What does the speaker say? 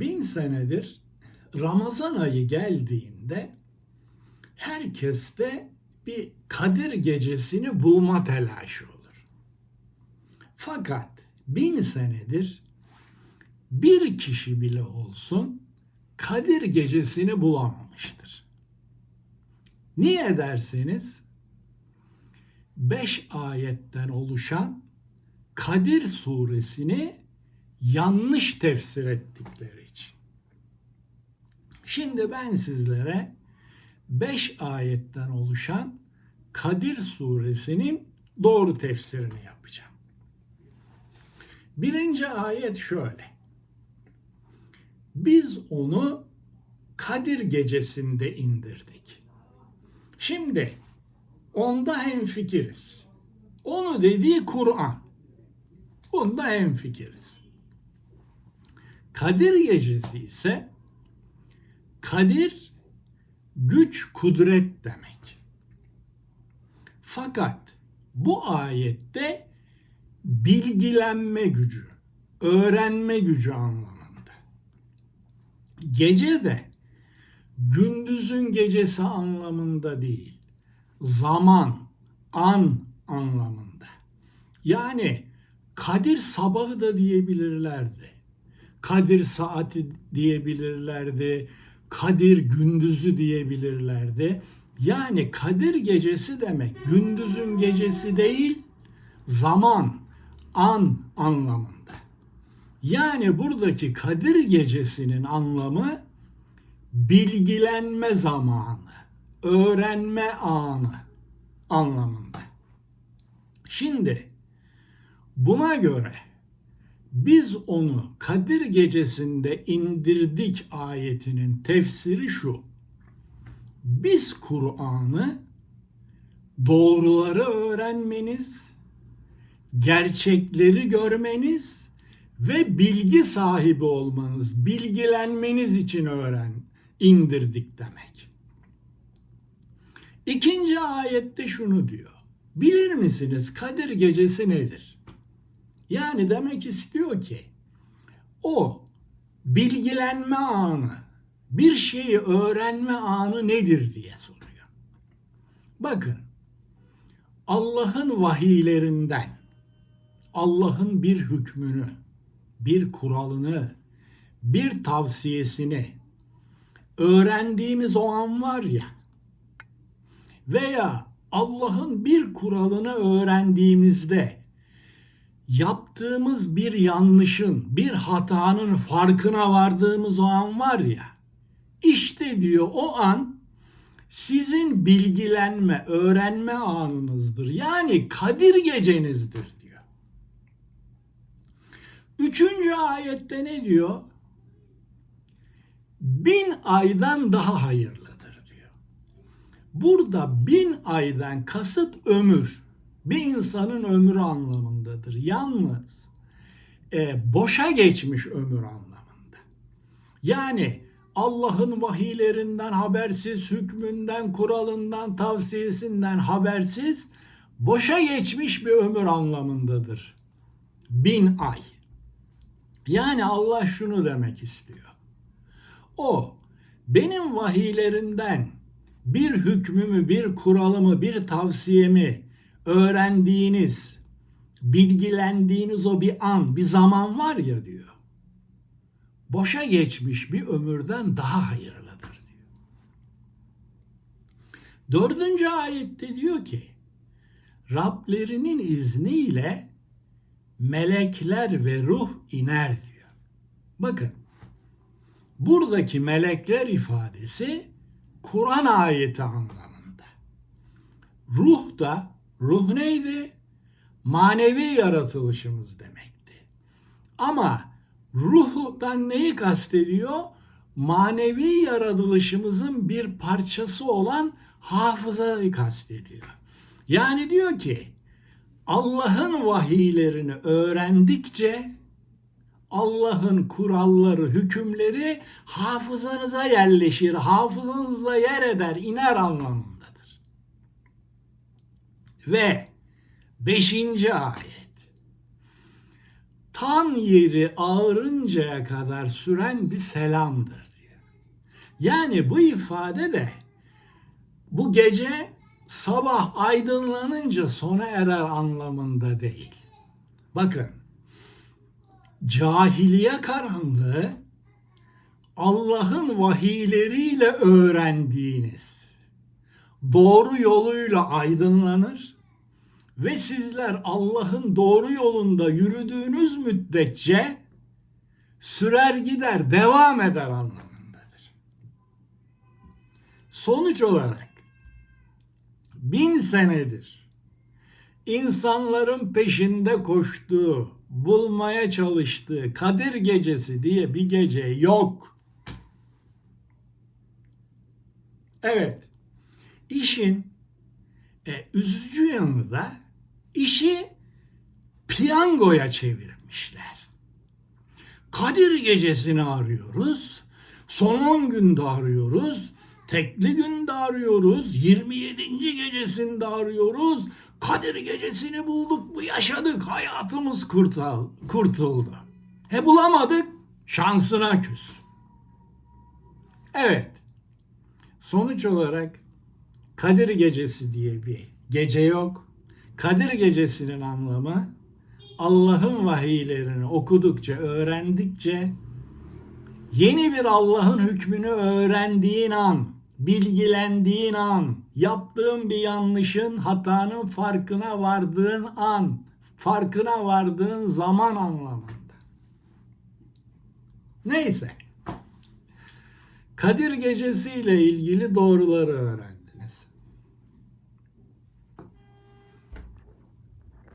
bin senedir Ramazan ayı geldiğinde herkeste bir Kadir gecesini bulma telaşı olur. Fakat bin senedir bir kişi bile olsun Kadir gecesini bulamamıştır. Niye derseniz beş ayetten oluşan Kadir suresini yanlış tefsir ettikleri. Şimdi ben sizlere beş ayetten oluşan Kadir suresinin doğru tefsirini yapacağım. Birinci ayet şöyle. Biz onu Kadir gecesinde indirdik. Şimdi onda hemfikiriz. Onu dediği Kur'an. Bunda hemfikiriz. Kadir gecesi ise Kadir güç kudret demek. Fakat bu ayette bilgilenme gücü, öğrenme gücü anlamında. Gece de gündüzün gecesi anlamında değil, zaman, an anlamında. Yani Kadir sabahı da diyebilirlerdi. Kadir saati diyebilirlerdi. Kadir gündüzü diyebilirlerdi. Yani Kadir gecesi demek gündüzün gecesi değil, zaman, an anlamında. Yani buradaki Kadir gecesinin anlamı bilgilenme zamanı, öğrenme anı anlamında. Şimdi buna göre biz onu Kadir gecesinde indirdik ayetinin tefsiri şu. Biz Kur'an'ı doğruları öğrenmeniz, gerçekleri görmeniz ve bilgi sahibi olmanız, bilgilenmeniz için öğren, indirdik demek. İkinci ayette şunu diyor. Bilir misiniz Kadir gecesi nedir? Yani demek istiyor ki o bilgilenme anı, bir şeyi öğrenme anı nedir diye soruyor. Bakın Allah'ın vahiylerinden Allah'ın bir hükmünü, bir kuralını, bir tavsiyesini öğrendiğimiz o an var ya veya Allah'ın bir kuralını öğrendiğimizde yaptığımız bir yanlışın, bir hatanın farkına vardığımız o an var ya, işte diyor o an sizin bilgilenme, öğrenme anınızdır. Yani Kadir gecenizdir diyor. Üçüncü ayette ne diyor? Bin aydan daha hayırlıdır diyor. Burada bin aydan kasıt ömür bir insanın ömrü anlamındadır. Yalnız e, boşa geçmiş ömür anlamında. Yani Allah'ın vahiylerinden habersiz, hükmünden, kuralından, tavsiyesinden habersiz, boşa geçmiş bir ömür anlamındadır. Bin ay. Yani Allah şunu demek istiyor. O benim vahiylerimden bir hükmümü, bir kuralımı, bir tavsiyemi öğrendiğiniz, bilgilendiğiniz o bir an, bir zaman var ya diyor. Boşa geçmiş bir ömürden daha hayırlıdır diyor. Dördüncü ayette diyor ki, Rablerinin izniyle melekler ve ruh iner diyor. Bakın, buradaki melekler ifadesi Kur'an ayeti anlamında. Ruh da Ruh neydi? Manevi yaratılışımız demekti. Ama ruhdan neyi kastediyor? Manevi yaratılışımızın bir parçası olan hafızayı kastediyor. Yani diyor ki Allah'ın vahiylerini öğrendikçe Allah'ın kuralları, hükümleri hafızanıza yerleşir, hafızanızda yer eder, iner anlamında. Ve beşinci ayet. tan yeri ağırıncaya kadar süren bir selamdır diyor. Yani bu ifade de bu gece sabah aydınlanınca sona erer anlamında değil. Bakın cahiliye karanlığı Allah'ın vahiyleriyle öğrendiğiniz doğru yoluyla aydınlanır ve sizler Allah'ın doğru yolunda yürüdüğünüz müddetçe sürer gider, devam eder anlamındadır. Sonuç olarak bin senedir insanların peşinde koştuğu, bulmaya çalıştığı Kadir Gecesi diye bir gece yok. Evet, işin e, üzücü yanı da işi piyangoya çevirmişler. Kadir gecesini arıyoruz. Son 10 günde arıyoruz. Tekli günde arıyoruz. 27. gecesinde arıyoruz. Kadir gecesini bulduk bu yaşadık. Hayatımız kurtul, kurtuldu. E bulamadık. Şansına küs. Evet. Sonuç olarak Kadir Gecesi diye bir gece yok. Kadir Gecesi'nin anlamı Allah'ın vahiylerini okudukça, öğrendikçe yeni bir Allah'ın hükmünü öğrendiğin an, bilgilendiğin an, yaptığın bir yanlışın, hatanın farkına vardığın an, farkına vardığın zaman anlamında. Neyse. Kadir Gecesi ile ilgili doğruları öğren.